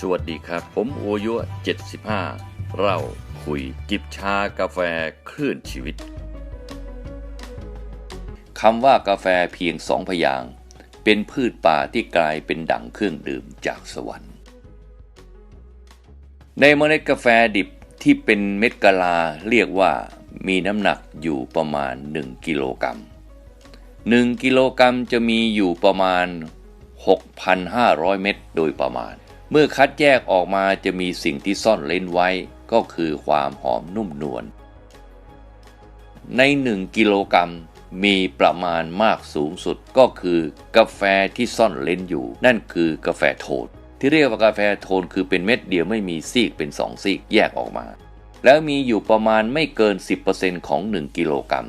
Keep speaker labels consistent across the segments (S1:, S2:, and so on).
S1: สวัสดีครับ ผมโอยุ75 เราคุยจิบชากาแฟคลื่นชีวิตคำว่ากาแฟเพียงสองพยาง เป็นพืชป่าที่กลายเป็นดั่งเครื่องดื่มจากสวรรค์ ในเมล็ดกาแฟดิบที่เป็นเม็ดกะลาเรียกว่ามีน้ำหนักอยู่ประมาณ 1 กิโลกรัม 1 กิโลกรัมจะมีอยู่ประมาณ 6,500 เม็ดโดยประมาณ เมื่อคัดแยกออกมาจะมีสิ่งที่ซ่อนเล้นไว้ก็คือความหอมนุ่มนวล ใน 1 กิโลกรัมมีประมาณมากสูงสุดก็คือกาแฟที่ซ่อนเล้นอยู่ นั่นคือกาแฟโทน ที่เรียกว่ากาแฟโทนคือเป็นเม็ดเดียวไม่มีซีกเป็นสองซีกแยกออกมา แล้วมีอยู่ประมาณไม่เกิน 10%ของ 1 กิโลกรัม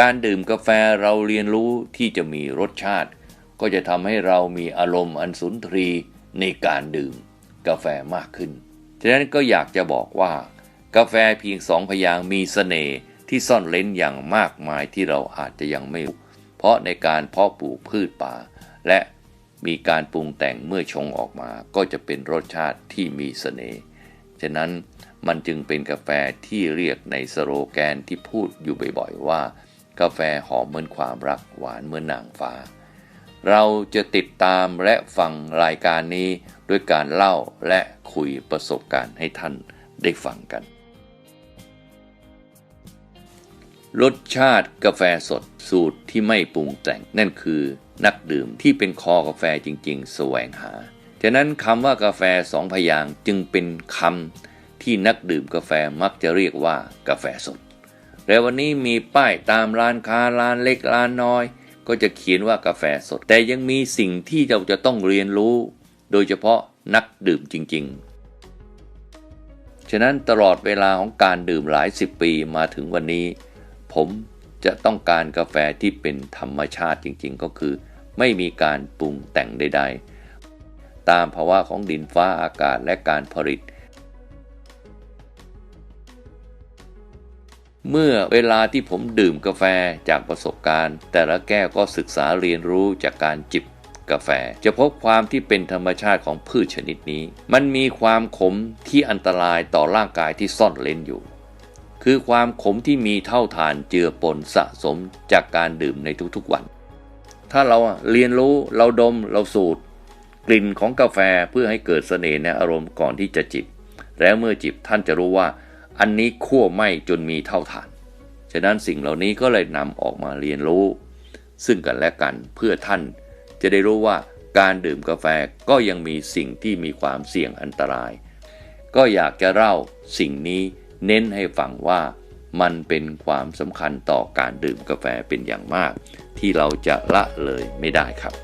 S1: การดื่มกาแฟเราเรียนรู้ที่จะมีรสชาติ ก็จะทำให้เรามีอารมณ์อันสุนทรีในการดื่มกาแฟมากขึ้น ฉะนั้นก็อยากจะบอกว่า กาแฟเพียงสองพยางมีเสน่ห์ที่ซ่อนเล้นอย่างมากมายที่เราอาจจะยังไม่รู้ เพราะในการเพาะปลูกพืชป่า และมีการปรุงแต่งเมื่อชงออกมาก็จะเป็นรสชาติที่มีเสน่ห์ ฉะนั้นมันจึงเป็นกาแฟที่เรียกในสโลแกนที่พูดอยู่บ่อยๆว่า กาแฟหอมเหมือนความรักหวานเหมือนนางฟ้า เราจะติดตามและฟังรายการนี้ด้วยการเล่าและคุยประสบการณ์ให้ท่านได้ฟังกัน รสชาติกาแฟสดสูตรที่ไม่ปรุงแต่งนั่นคือนักดื่มที่เป็นคอกาแฟจริง ๆ แสวงหา ฉะนั้นคำว่ากาแฟสองพยางจึงเป็นคำที่นักดื่มกาแฟมักจะเรียกว่ากาแฟสด และวันนี้มีป้ายตามร้านค้าร้านเล็กร้านน้อย ก็จะเขียนว่ากาแฟสด แต่ยังมีสิ่งที่เราจะต้องเรียนรู้ โดยเฉพาะนักดื่มจริง ๆ ฉะนั้นตลอดเวลาของการดื่มหลายสิบปีมาถึงวันนี้ ผมจะต้องการกาแฟที่เป็นธรรมชาติจริง ๆ ก็คือ ไม่มีการปรุงแต่งใด ๆ ตามภาวะของดินฟ้าอากาศและการผลิต เมื่อเวลาที่ผมดื่มกาแฟจากประสบการณ์ แต่ละแก้วก็ศึกษาเรียนรู้จากการจิบกาแฟ จะพบความที่เป็นธรรมชาติของพืชชนิดนี้ มันมีความขมที่อันตรายต่อร่างกายที่ซ่อนเล้นอยู่ คือความขมที่มีเท่าฐานเจือปนสะสมจากการดื่มในทุกๆวัน ถ้าเราเรียนรู้เราดมเราสูดกลิ่นของกาแฟเพื่อให้เกิดเสน่ห์ในอารมณ์ก่อนที่จะจิบ แล้วเมื่อจิบท่านจะรู้ว่า อันนี้คั่วไหมจนมีเท่าฐาน ฉะนั้นสิ่งเหล่านี้ก็เลยนำออกมาเรียนรู้ ซึ่งกันและกันเพื่อท่าน จะได้รู้ว่าการดื่มกาแฟก็ยังมีสิ่งที่มีความเสี่ยงอันตราย ก็อยากจะเล่าสิ่งนี้เน้นให้ฟังว่ามันเป็นความสำคัญต่อการดื่มกาแฟเป็นอย่างมาก ที่เราจะละเลยไม่ได้ครับ